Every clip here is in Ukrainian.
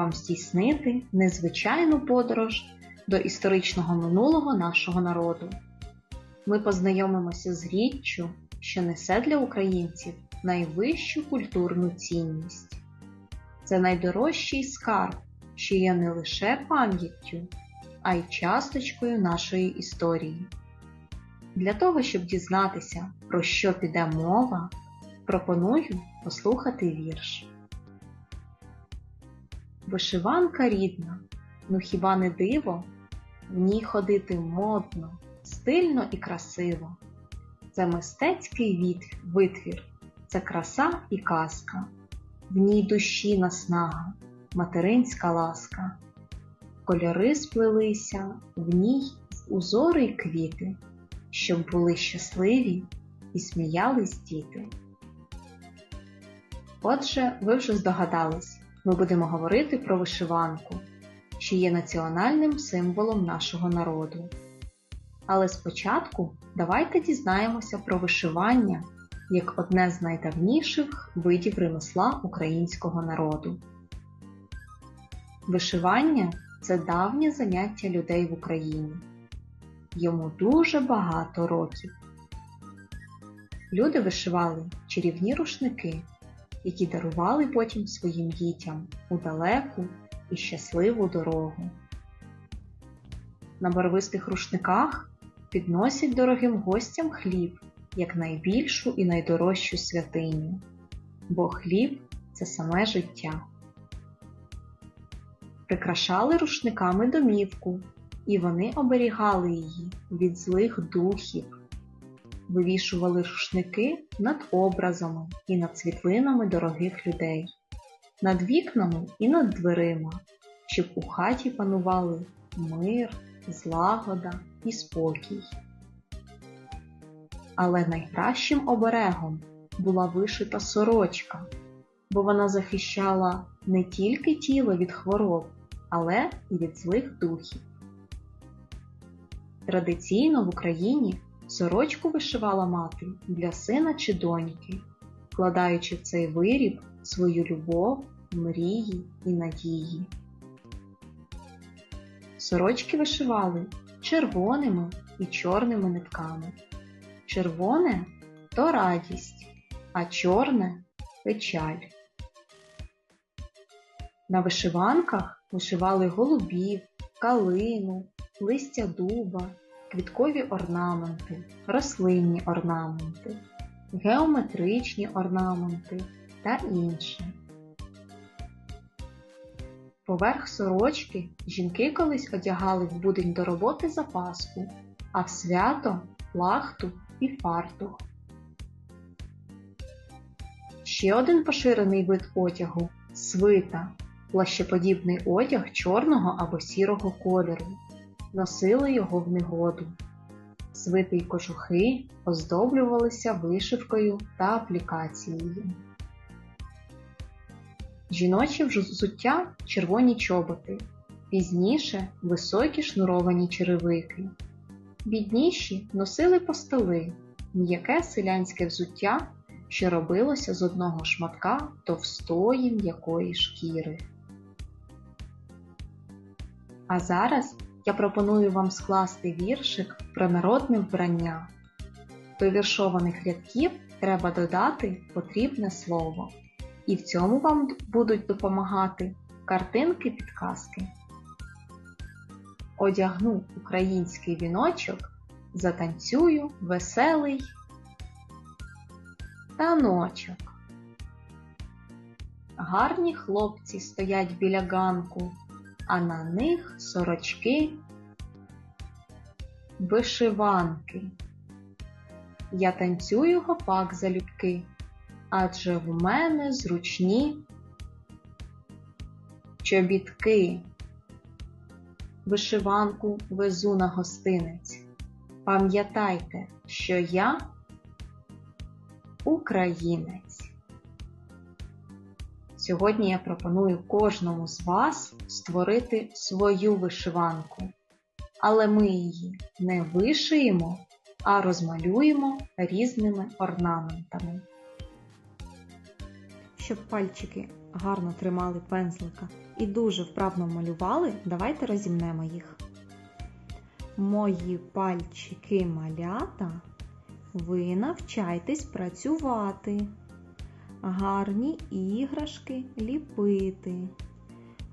вам здійснити незвичайну подорож до історичного минулого нашого народу. Ми познайомимося з річчю, що несе для українців найвищу культурну цінність. Це найдорожчий скарб, що є не лише пам'яттю, а й часточкою нашої історії. Для того, щоб дізнатися, про що піде мова, пропоную послухати вірш. Вишиванка рідна, ну хіба не диво? В ній ходити модно, стильно і красиво. Це мистецький витвір, це краса і казка, в ній душі наснага, материнська ласка, кольори сплелися, в ній узори й квіти, щоб були щасливі і сміялись діти. Отже, ви вже здогадались, ми будемо говорити про вишиванку, що є національним символом нашого народу. Але спочатку давайте дізнаємося про вишивання як одне з найдавніших видів ремесла українського народу. Вишивання це давнє заняття людей в Україні. Йому дуже багато років. Люди вишивали чарівні рушники, які дарували потім своїм дітям у далеку і щасливу дорогу. На барвистих рушниках підносять дорогим гостям хліб як найбільшу і найдорожчу святиню, бо хліб це саме життя. Прикрашали рушниками домівку, і вони оберігали її від злих духів, вивішували рушники над образами і над світлинами дорогих людей, над вікнами і над дверима, щоб у хаті панували мир, злагода і спокій. Але найкращим оберегом була вишита сорочка, бо вона захищала не тільки тіло від хвороб, але і від злих духів. Традиційно в Україні сорочку вишивала мати для сина чи доньки, вкладаючи в цей виріб свою любов, мрії і надії. Сорочки вишивали червоними і чорними нитками. Червоне то радість, а чорне печаль. На вишиванках вишивали голубів, калину, листя дуба, квіткові орнаменти, рослинні орнаменти, геометричні орнаменти та інше. Поверх сорочки жінки колись одягали в будень до роботи запаску, а в свято плахту і фартух. Ще один поширений вид одягу свита, плащеподібний одяг чорного або сірого кольору. Носили його в негоду. Свити й кожухи оздоблювалися вишивкою та аплікацією. Жіноче взуття червоні чоботи, пізніше високі шнуровані черевики. Бідніші носили постоли, м'яке селянське взуття, що робилося з одного шматка товстої м'якої шкіри. А зараз я пропоную вам скласти віршик про народне вбрання. До віршованих рядків треба додати потрібне слово. І в цьому вам будуть допомагати картинки-підказки. Одягну український віночок, затанцюю веселий таночок. Гарні хлопці стоять біля ганку, а на них сорочки, вишиванки. Я танцюю гопак залюбки, адже в мене зручні чобітки. Вишиванку везу на гостинець. Пам'ятайте, що я українець. Сьогодні я пропоную кожному з вас створити свою вишиванку, але ми її не вишиємо, а розмалюємо різними орнаментами. Щоб пальчики гарно тримали пензлика і дуже вправно малювали, давайте розімнемо їх. Мої пальчики малята, ви навчайтесь працювати, гарні іграшки ліпити,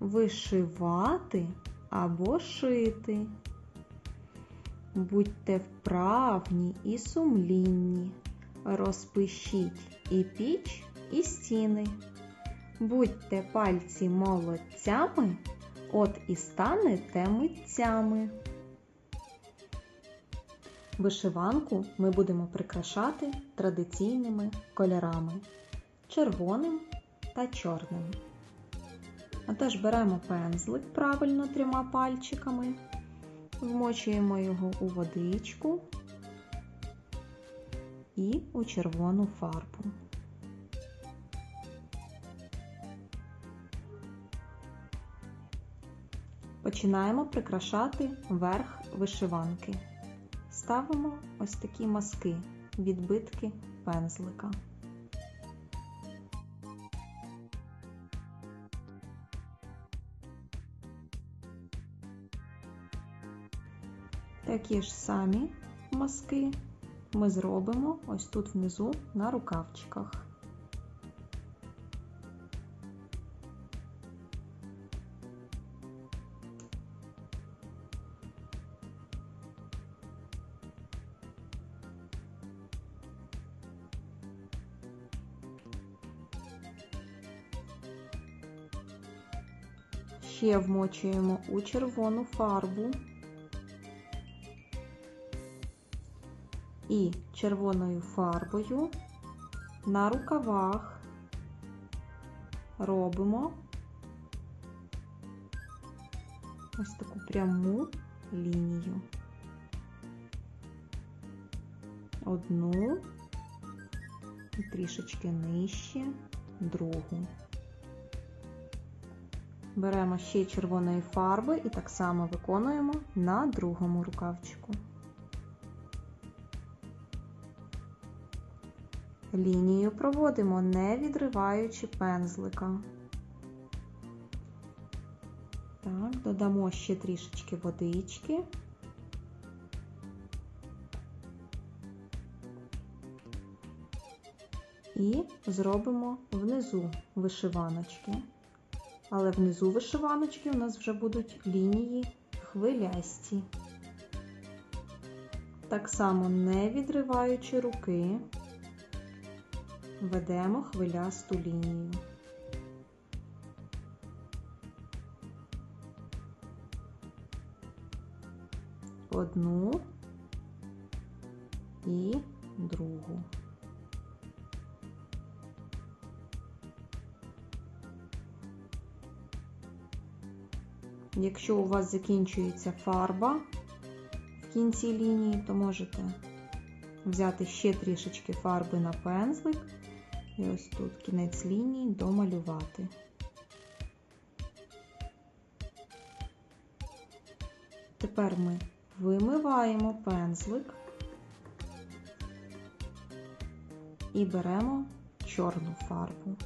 вишивати або шити. Будьте вправні і сумлінні, розпишіть і піч, і стіни. Будьте пальці молодцями, от і станете митцями. Вишиванку ми будемо прикрашати традиційними кольорами червоним та чорним. Отож беремо пензлик правильно трьома пальчиками, вмочуємо його у водичку і у червону фарбу. Починаємо прикрашати верх вишиванки. Ставимо ось такі маски, відбитки пензлика. Такі ж самі маски ми зробимо ось тут внизу на рукавчиках. Ще вмочуємо у червону фарбу і червоною фарбою на рукавах робимо ось таку пряму лінію. Одну і трішечки нижче, другу. Беремо ще червоної фарби і так само виконуємо на другому рукавчику. Лінію проводимо, не відриваючи пензлика. Так, додамо ще трішечки водички. І зробимо внизу вишиваночки. Але внизу вишиваночки у нас вже будуть лінії хвилясті. Так само не відриваючи руки, ведемо хвилясту лінію. Одну і другу. Якщо у вас закінчується фарба в кінці лінії, то можете взяти ще трішечки фарби на пензлик і ось тут кінець лінії домалювати. Тепер ми вимиваємо пензлик і беремо чорну фарбу.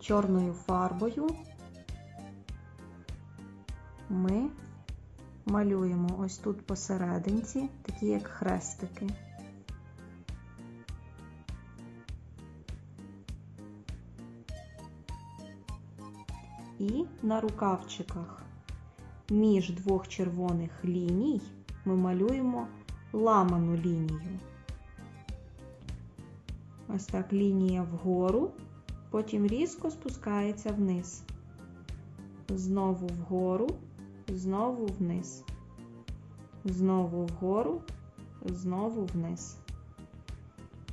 Чорною фарбою ми малюємо ось тут посерединці, такі як хрестики. І на рукавчиках між двох червоних ліній ми малюємо ламану лінію. Ось так лінія вгору, потім різко спускається вниз. Знову вгору, знову вниз, знову вгору, знову вниз.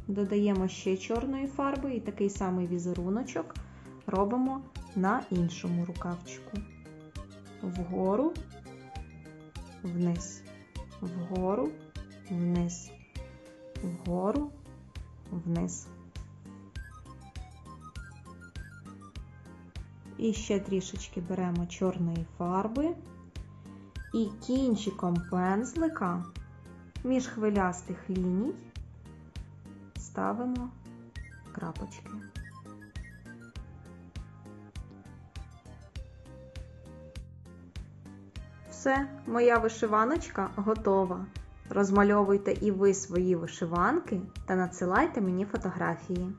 Додаємо ще чорної фарби і такий самий візеруночок робимо на іншому рукавчику. Вгору, вниз, вгору, вниз, вгору, вниз. І ще трішечки беремо чорної фарби і кінчиком пензлика між хвилястих ліній ставимо крапочки. Все, моя вишиваночка готова. Розмальовуйте і ви свої вишиванки та надсилайте мені фотографії.